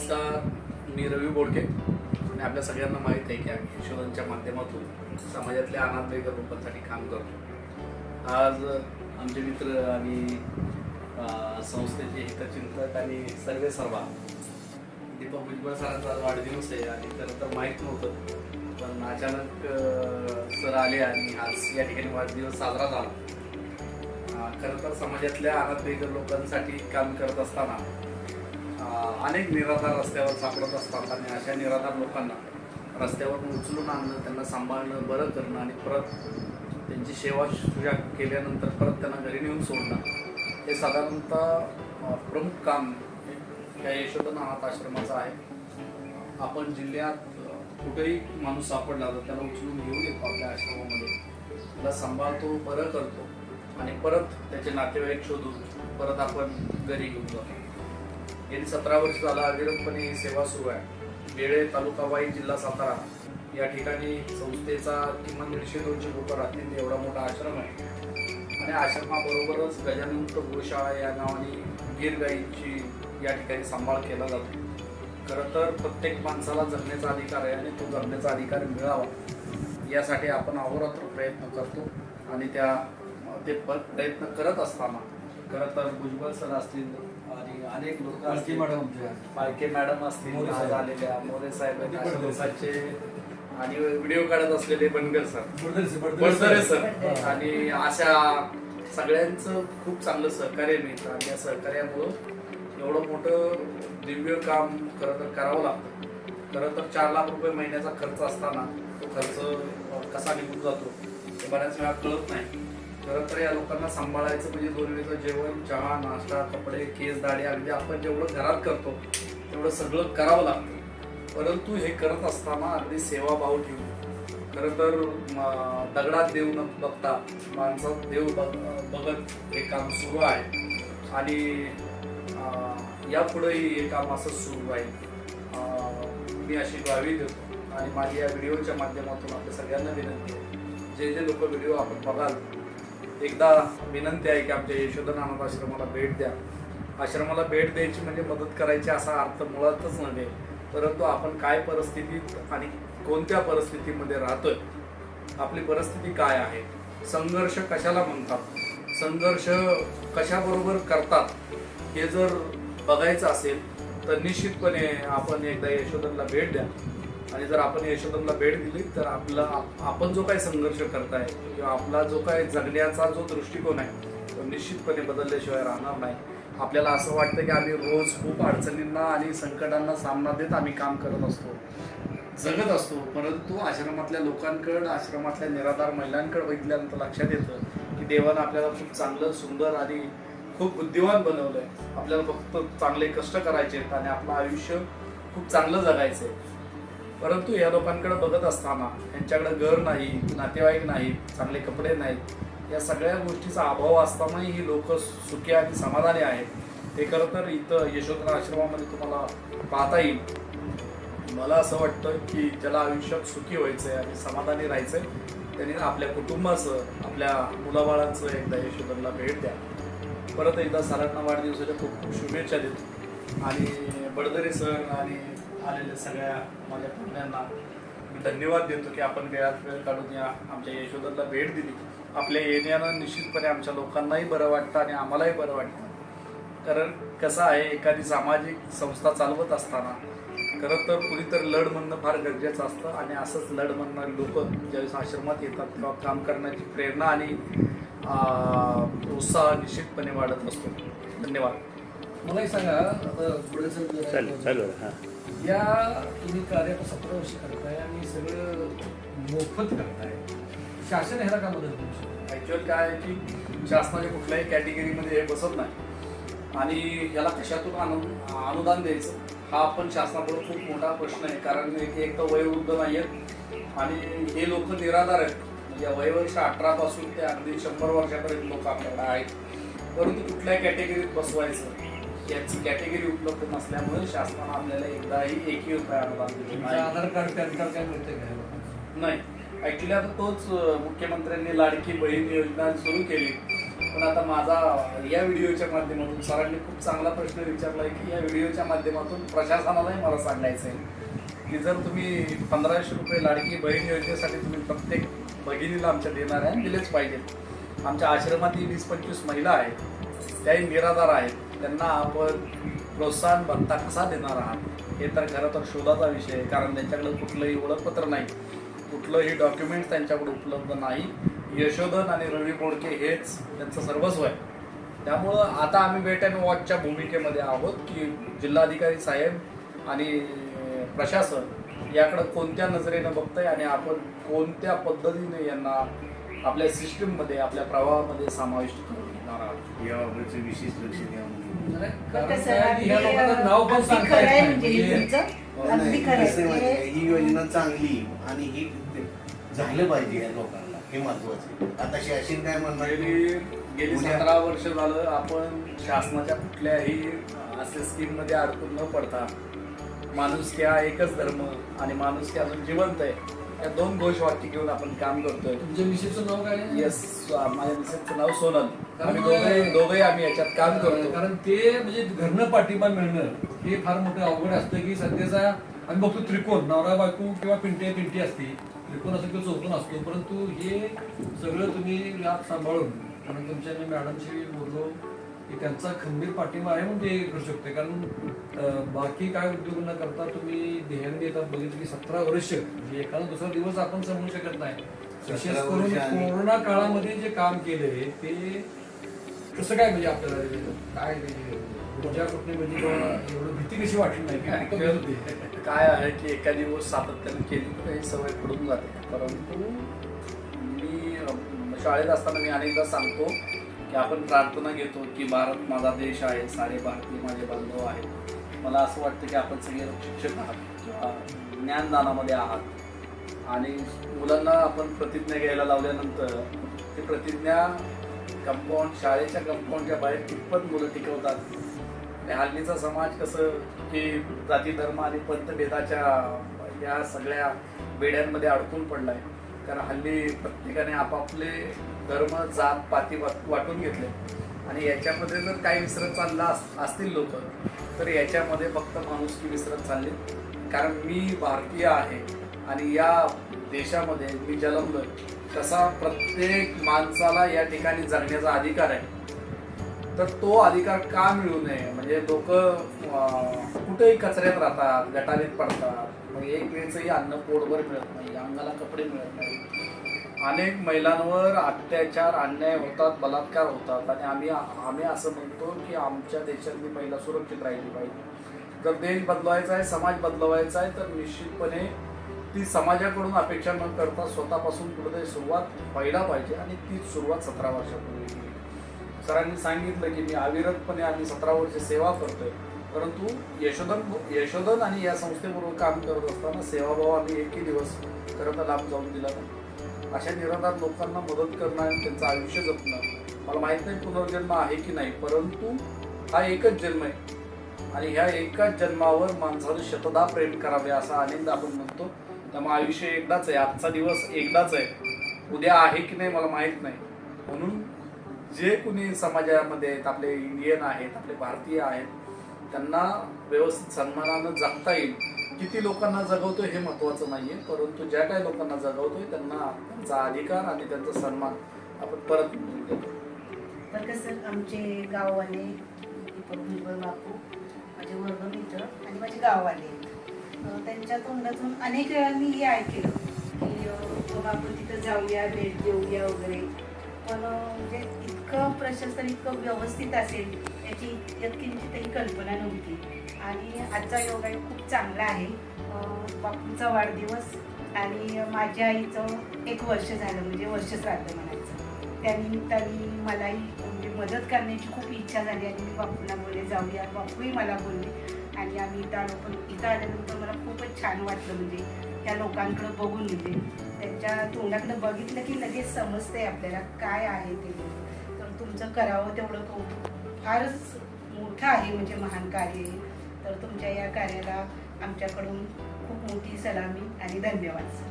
नमस्कार मी रवी बोडके. आणि आपल्या सगळ्यांना माहीत आहे की आम्ही यशोदांच्या माध्यमातून समाजातल्या अनाथ बेघर लोकांसाठी काम करतो. आज आमचे मित्र आणि संस्थेचे हितचिंतक आणि सर्वे सर्वा दीपक भुजबळ सरांचा वाढदिवस आहे आणि खरं तर माहीत नव्हतं पण अचानक सर आले आणि आज या ठिकाणी वाढदिवस साजरा झाला. खरं तर समाजातल्या अनाथ बेघर लोकांसाठी काम करत असताना अनेक निराधार रस्त्यावर सापडत असतात आणि अशा निराधार लोकांना रस्त्यावरून उचलून आणणं त्यांना सांभाळणं बरं करणं आणि परत त्यांची सेवा सुजा केल्यानंतर परत त्यांना घरी नेऊन सोडणं हे साधारणतः प्रमुख काम या यशोधन अनाथ आश्रमाचं आहे. आपण जिल्ह्यात कुठेही माणूस सापडला तर त्याला उचलून घेऊन येतो आपल्या आश्रमामध्ये. त्याला सांभाळतो बरं करतो आणि परत त्याचे नातेवाईक शोधून परत आपण घरी घेऊन जातो. गेली सतरा वर्ष झाला अविरतपणे सेवा सुरू आहे. बेळे तालुका वाई जिल्हा सातारा या ठिकाणी संस्थेचा किमान दीडशे दोनशे लोक राहतील एवढा मोठा आश्रम आहे. आणि आश्रमाबरोबरच गजानंत गोशाळा या नावाने गीर गाईची या ठिकाणी सांभाळ केला जातो. खरं तर प्रत्येक माणसाला जगण्याचा अधिकार आहे आणि तो जगण्याचा अधिकार मिळावा यासाठी आपण अहोरात्र प्रयत्न करतो आणि त्या ते प्रयत्न करत असताना खरं तर भुजबळ सर असतील आणि अनेक लोक असतील. मॅडम पालके मॅडम असतील. आलेल्या मोरे साहेब अशा लोकांचे आणि व्हिडिओ काढत असलेले बनगर सर. सर. आणि अशा सगळ्यांचं खूप चांगलं सहकार्य मिळतं आणि या सहकार्यामुळं एवढं मोठं दिव्य काम खरं तर करावं लागतं. खरं तर चार लाख रुपये महिन्याचा खर्च असताना तो खर्च कसा निघून जातो हे बऱ्याच वेळा कळत नाही. खरं तर या लोकांना सांभाळायचं म्हणजे दोन वेळेचं जेवण चहा नाश्ता कपडे केस दाढी अगदी आपण जेवढं घरात करतो तेवढं सगळं करावं लागतं. परंतु हे करत असताना अगदी सेवाभाव ठेवून खरं तर दगडात देव न बघता माणसात देव बघ- बघत हे काम सुरू आहे. आणि यापुढेही हे काम असंच सुरू आहे. मी अशी गावी देतो. आणि माझी या व्हिडिओच्या माध्यमातून आपल्या सगळ्यांना विनंती आहे. जे जे लोक व्हिडिओ आपण बघाल एकदा विनंती आहे की आमच्या यशोधन आश्रमाला भेट द्या. आश्रमाला भेट द्यायची म्हणजे मदत करायची असा अर्थ मुळातच नव्हे परंतु आपण काय परिस्थितीत आणि कोणत्या परिस्थितीमध्ये राहतोय आपली परिस्थिती काय आहे संघर्ष कशाला म्हणतात संघर्ष कशाबरोबर करतात हे जर बघायचं असेल तर निश्चितपणे आपण एकदा यशोधनला भेट द्या. आणि जर आपण यशोधनला भेट दिली तर आपला आपण जो काही संघर्ष करताय किंवा आपला जो काही जगण्याचा जो दृष्टिकोन आहे तो निश्चितपणे बदलल्याशिवाय राहणार नाही. आपल्याला असं वाटतं की आम्ही रोज खूप अडचणींना आणि संकटांना सामना देत आम्ही काम करत असतो जगत असतो. परंतु आश्रमातल्या लोकांकडं आश्रमातल्या निराधार महिलांकडे बघितल्यानंतर लक्षात येतं की देवानं आपल्याला खूप चांगलं सुंदर आणि खूप बुद्धिवान बनवलंय. आपल्याला फक्त चांगले कष्ट करायचे आहेत आणि आपलं आयुष्य खूप चांगलं जगायचं आहे परंतु या लोकांकडे बघत असताना यांच्याकडे घर नाही नातेवाईक नाहीत चांगले कपडे नाहीत या सगळ्या गोष्टीचा अभाव असतानाही ही लोक सुखी आणि समाधानी आहेत. हे खरं तर इथं यशोधरा आश्रमामध्ये तुम्हाला पाहता येईल. मला असं वाटतं की ज्याला आयुष्यात सुखी व्हायचं आहे आणि समाधानी राहायचं आहे त्यांनी आपल्या कुटुंबाचं आपल्या मुलाबाळांचं एकदा यशोधरला भेट द्या. परत एकदा सरांना वाढदिवसाच्या खूप खूप शुभेच्छा देतो. आणि बडदरे सण आणि आलेल्या सगळ्या माझ्या पाहुण्यांना मी धन्यवाद देतो की आपण वेळात वेळ काढून या आमच्या यशोधनला भेट दिली. आपल्या येण्यानं निश्चितपणे आमच्या लोकांनाही बरं वाटतं आणि आम्हालाही बरं वाटतं. कारण कसं आहे एखादी सामाजिक संस्था चालवत असताना खरं तर कुणीतरी लढ म्हणणं फार गरजेचं असतं आणि असंच लढ म्हणणारे लोक ज्यावेळेस आश्रमात येतात तेव्हा काम करण्याची प्रेरणा आणि उत्साह निश्चितपणे वाढत असतो. धन्यवाद. मला एक सांगा आता पुढे चालेल चालू आहे, हां. या तुम्ही कार्य सतरा वर्ष करताय आणि सगळं मोफत करताय. शासन ह्याला का मदत करू शकतो ॲक्च्युअल काय आहे की शासनाच्या कुठल्याही कॅटेगरीमध्ये हे बसत नाही. आणि याला कशातून अनु अनुदान द्यायचं? हा पण शासनापुढे खूप मोठा प्रश्न आहे. कारण एक एक तर वयोवृद्ध नाही आहेत आणि हे लोक निराधार आहेत. म्हणजे वयवर्ष अठरा पासून ते अगदी शंभर वर्षापर्यंत लोक आपल्याकडे आहेत. परंतु कुठल्या कॅटेगरीत बसवायचं याची कॅटेगरी उपलब्ध नसल्यामुळे शासनानं आपल्याला एकदाही एकही रुपये अनुदान दिले नाही. आधार कार्ड पॅन कार्ड काय मिळते? नाही. ऍक्च्युली आता तोच अं, मुख्यमंत्र्यांनी लाडकी बहीण योजना सुरू केली. पण आता माझा या व्हिडिओच्या माध्यमातून सरांनी खूप चांगला प्रश्न विचारलाय की या व्हिडिओच्या माध्यमातून प्रशासनालाही मला सांगायचं आहे की जर तुम्ही पंधराशे रुपये लाडकी बहीण योजनेसाठी तुम्ही प्रत्येक भगिनीला आमच्या देणार आहे आणि दिलेच पाहिजेत. आमच्या आश्रमातील वीस पंचवीस महिला आहेत त्याही निराधार आहेत. त्यांना आपण प्रोत्साहन भत्ता कसा देणार आहात हे तर खरं तर शोधाचा विषय आहे कारण त्यांच्याकडे कुठलंही ओळखपत्र नाही. कुठलंही डॉक्युमेंट त्यांच्याकडे उपलब्ध नाही. यशोधन आणि रवी बोडके हेच त्यांचं सर्वस्व आहे. त्यामुळं आता आम्ही वेट अँड वॉचच्या भूमिकेमध्ये आहोत की जिल्हाधिकारी साहेब आणि प्रशासन याकडं कोणत्या नजरेनं बघतंय आणि आपण कोणत्या पद्धतीने यांना आपल्या सिस्टीममध्ये आपल्या प्रवाहामध्ये समाविष्ट करून घेणार आहोत? याबाबतचं विशेष लक्ष द्या नाव पण म्हणजे नाही हे म्हणजे ही योजना चांगली आणि ही झालं पाहिजे या लोकांना. हे महत्वाचं. आता शासन काय म्हणणार गेली सतरा वर्ष झालं आपण शासनाच्या कुठल्याही असे स्कीममध्ये अडकून न पडता माणुसकी हा एकच धर्म आणि माणुसकी अजून जिवंत आहे. या दोन घोष वाक्य घेऊन आपण काम करतोय. तुमच्या मिसेसचं नाव काय आहे? येस माझ्या मिसेसचं नाव सोनल. आम्ही दोघे दोघे आम्ही याच्यात काम करतो. कारण ते म्हणजे घरनं पाठिंबा मिळणं हे फार मोठं अवघड असतं की सध्याचा आम्ही बघतो त्रिकोण नवरा बायको किंवा पिंटे पिंटी असते. त्रिकोण असतो किंवा चौकोन असतो परंतु हे सगळं तुम्ही यात सांभाळून कारण तुमच्या मी मॅडमशी बोललो की त्यांचा खंबीर पाठिंबा आहे म्हणून ते करू शकते. कारण बाकी काय उद्योग न करता तुम्ही ध्येयाने आता बघितलं की सतरा वर्ष म्हणजे एखादा दुसरा दिवस आपण समजू शकत नाही. विशेष 17 करून कोरोना काळामध्ये जे काम केलंय ते कसं काय म्हणजे आपल्याला काय ते ऊर्जा कुठली म्हणजे एवढं भीती कशी वाटली नाही काय आहे की एका दिवस सातत्याने केली तर काही सवय पडून जाते. परंतु मी शाळेत असताना मी अनेकदा सांगतो की आपण प्रार्थना घेतो की भारत माझा देश आहे सारे भारतीय माझे बांधव आहेत. मला असं वाटतं की आपण सगळे शिक्षक आहात किंवा ज्ञानदानामध्ये आहात. आणि मुलांना आपण प्रतिज्ञा घ्यायला लावल्यानंतर ती प्रतिज्ञा कंपाऊंड शाळेच्या कंपाऊंडच्या बाहेर कितपत मुलं टिकवतात? आणि हल्लीचा समाज कसं की जाती धर्म आणि पंथभेदाच्या या सगळ्या बेड्यांमध्ये अडकून पडला आहे कारण हल्ली प्रत्येकाने आपापले धर्म जात पाती वाट- वाटून घेतले. आणि याच्यामध्ये जर काही विसरत चालला असतील लोक तर याच्यामध्ये फक्त माणूस की विसरत चालले. कारण मी भारतीय आहे आणि या देशामध्ये मी जन्मलोय. तसा प्रत्येक माणसाला या ठिकाणी जगण्याचा अधिकार आहे. तर तो अधिकार का मिळू नये? म्हणजे लोक कुठेही कचऱ्यात राहतात गटारीत पडतात एक वेळचंही अन्न पोटभर मिळत नाही अंगाला कपडे मिळत नाही. अनेक महिलांवर अत्याचार अन्याय होतात बलात्कार होतात. आणि आम्ही आम्ही असं म्हणतो की आमच्या देशातली महिला सुरक्षित राहिली पाहिजे. जर देश बदलवायचा आहे समाज बदलवायचा आहे तर निश्चितपणे ती समाजाकडून अपेक्षा न करता स्वतःपासून कुठेतरी सुरुवात व्हायला पाहिजे. आणि ती सुरुवात सतरा वर्षापूर्वी केली. सरांनी सांगितलं की मी अविरतपणे आम्ही सतरा वर्ष सेवा करतोय. परंतु यशोधन यशोधन आणि या संस्थेबरोबर काम करत असताना सेवाभाव आम्ही एकही दिवस खरं तर लांब जाऊन दिला नाही. अशा निराधार लोकांना मदत करणं आणि त्यांचं आयुष्य जपणं मला माहीत नाही पुनर्जन्म आहे की नाही परंतु हा एकच जन्म आहे. आणि ह्या एकाच जन्मावर माणसानं शतदा प्रेम करावे असा आनंद आपण म्हणतो. त्यामुळे आयुष्य एकदाच आहे आजचा दिवस एकदाच आहे. उद्या आहे की नाही मला माहीत नाही. म्हणून जे कुणी समाजामध्ये आहेत आपले इंडियन आहेत आपले भारतीय आहेत त्यांना व्यवस्थित सन्मानानं जगता येईल. किती लोकांना जगवतोय हे महत्वाचं नाहीये परंतु ज्या काही लोकांना जगवतोय त्यांना त्यांचा अधिकार आणि त्यांचा सन्मान आपण परत देतो. तर कसं आमचे गाववाले माझे भुजबळ बापू माझे आणि माझे गाववाले. त्यांच्या तोंडातून अनेक वेळा मी हे ऐकलं की आपण तिथं जाऊया भेट देऊया वगैरे. पण म्हणजे इतकं प्रशस्त इतकं व्यवस्थित असेल याची यत्किंचितही कल्पना नव्हती. आणि आजचा योग आहे खूप चांगला आहे. बापूंचा वाढदिवस आणि माझ्या आईचं एक वर्ष झालं म्हणजे वर्ष श्राद्ध म्हणायचं त्यानिमित्ताने मलाही म्हणजे मदत करण्याची खूप इच्छा झाली आणि मी बापूला बोलले जाऊया बापूही मला बोलले. आणि आम्ही इथं आलो पण इथं आल्यानंतर मला खूपच छान वाटलं म्हणजे त्या लोकांकडं बघून म्हणजे त्यांच्या तोंडाकडं बघितलं की लगेच समजते आपल्याला काय आहे ते. तर तुमचं करावं तेवढं कौतुक फारच मोठं आहे म्हणजे महान कार्य आहे. तर तुमच्या या कार्याला आमच्याकडून खूप मोठी सलामी आणि धन्यवाद